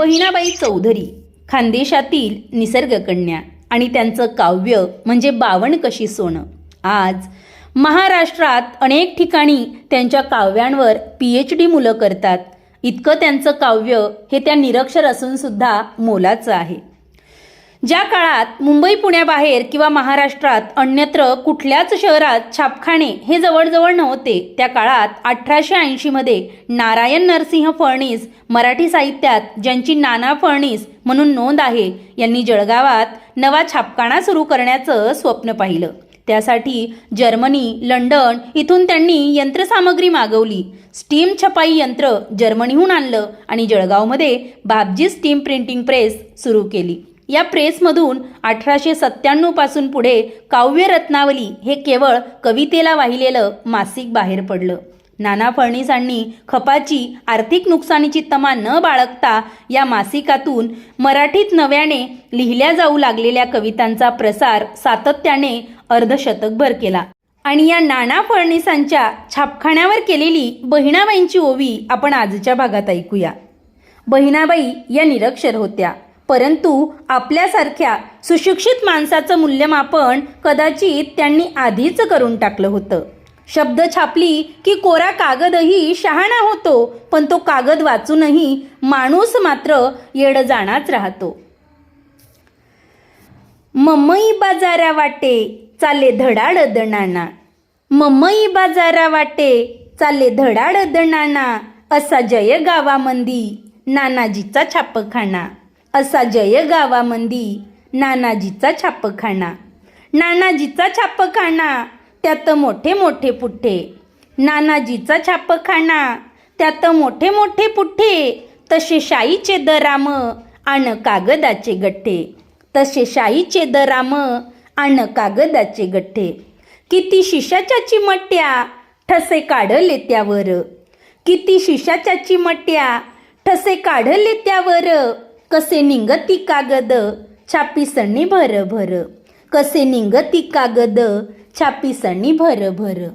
बहिणाबाई चौधरी खानदेशातील निसर्गकन्या आणि त्यांचं काव्य म्हणजे बावण कशी सोनं. आज महाराष्ट्रात अनेक ठिकाणी त्यांच्या काव्यांवर पी एच डी मुलं करतात. इतकं त्यांचं काव्य हे त्या निरक्षर असूनसुद्धा मोलाचं आहे. ज्या काळात मुंबई पुण्याबाहेर किंवा महाराष्ट्रात अन्यत्र कुठल्याच शहरात छापखाने हे जवळजवळ नव्हते त्या काळात अठराशे ऐंशीमध्ये नारायण नरसिंह फडणीस मराठी साहित्यात ज्यांची नाना फडणीस म्हणून नोंद आहे यांनी जळगावात नवा छापखाना सुरू करण्याचं स्वप्न पाहिलं. त्यासाठी जर्मनी लंडन इथून त्यांनी यंत्रसामग्री मागवली. स्टीम छपाई यंत्र जर्मनीहून आणलं आणि जळगावमध्ये बाबजी स्टीम प्रिंटिंग प्रेस सुरू केली. या प्रेसमधून अठराशे सत्त्याण्णवपासून पुढे काव्य रत्नावली हे केवळ कवितेला वाहिलेलं मासिक बाहेर पडलं. नाना फडणीसांनी खपाची आर्थिक नुकसानीची तमा न बाळगता या मासिकातून मराठीत नव्याने लिहिल्या जाऊ लागलेल्या कवितांचा प्रसार सातत्याने अर्धशतकभर केला. आणि या नाना फडणीसांच्या छापखान्यावर केलेली बहिणाबाईंची ओवी आपण आजच्या भागात ऐकूया. बहिणाबाई या निरक्षर होत्या. परंतु आपल्यासारख्या सुशिक्षित माणसाचं मूल्यमापन कदाचित त्यांनी आधीच करून टाकलं होतं. शब्द छापली की कोरा कागदही शहाणा होतो पण तो कागद वाचूनही माणूस मात्र येड जाणाच राहतो. मम्मई बाजारा वाटे चाले धडाड दणाना मम्मई बाजारा वाटे चाले धडाड दणाना असा जय गावामंदी नानाजीचा छापखाना. असा जय गावामंदी नानाजीचा छापखाना नानाजीचा छापखाना त्यात मोठे मोठे पुठ्ठे. नानाजीचा छापखाना त्यात मोठे मोठे पुठ्ठे. तसे शाईचे दराम आण कागदाचे गठ्ठे. तसे शाईचे दराम आण कागदाचे गठ्ठे. किती शिशाच्या चिमट्या ठसे काढले त्यावर. किती शिशाच्या चिमट्या ठसे काढले त्यावर. कसे निंगती कागद? छापीसणी भर भर. कसे निंगती कागद? छापीसणी भर भर.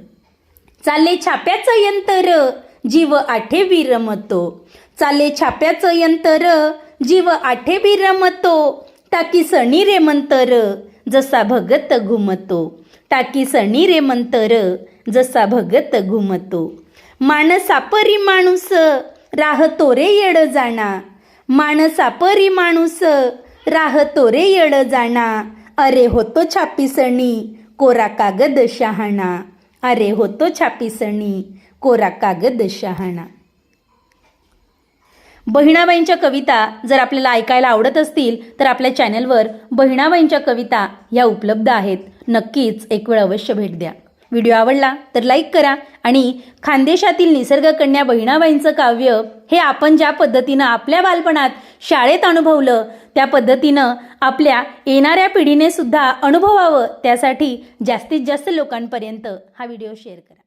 चाले छाप्याचं यंतर जीव आठे विरमतो. चाले छाप्याचं यंत्र जीव आठे विरमतो. टाकी सणी रे मंतर जसा भगत घुमतो. टाकी सणी रे मंतर जसा भगत घुमतो. माणसापरी माणूस राहतो रे येड जाणा माणसा परी माणूस राहतो रे येड जाणा. अरे होतो छापीसणी कोरा कागद शहाणा. अरे होतो छापीसणी कोरा कागद शहाणा. बहिणाबाईंच्या कविता जर आपल्याला ऐकायला आवडत असतील तर आपल्या चॅनलवर बहिणाबाईंच्या कविता ह्या उपलब्ध आहेत. नक्कीच एक वेळ अवश्य भेट द्या. व्हिडिओ आवडला तर लाईक करा आणि खानदेशातील निसर्गकन्या बहिणाबाईंचं काव्य हे आपण ज्या पद्धतीनं आपल्या बालपणात शाळेत अनुभवलं त्या पद्धतीनं आपल्या येणाऱ्या पिढीने सुद्धा अनुभवावं त्यासाठी जास्तीत जास्त लोकांपर्यंत हा व्हिडिओ शेअर करा.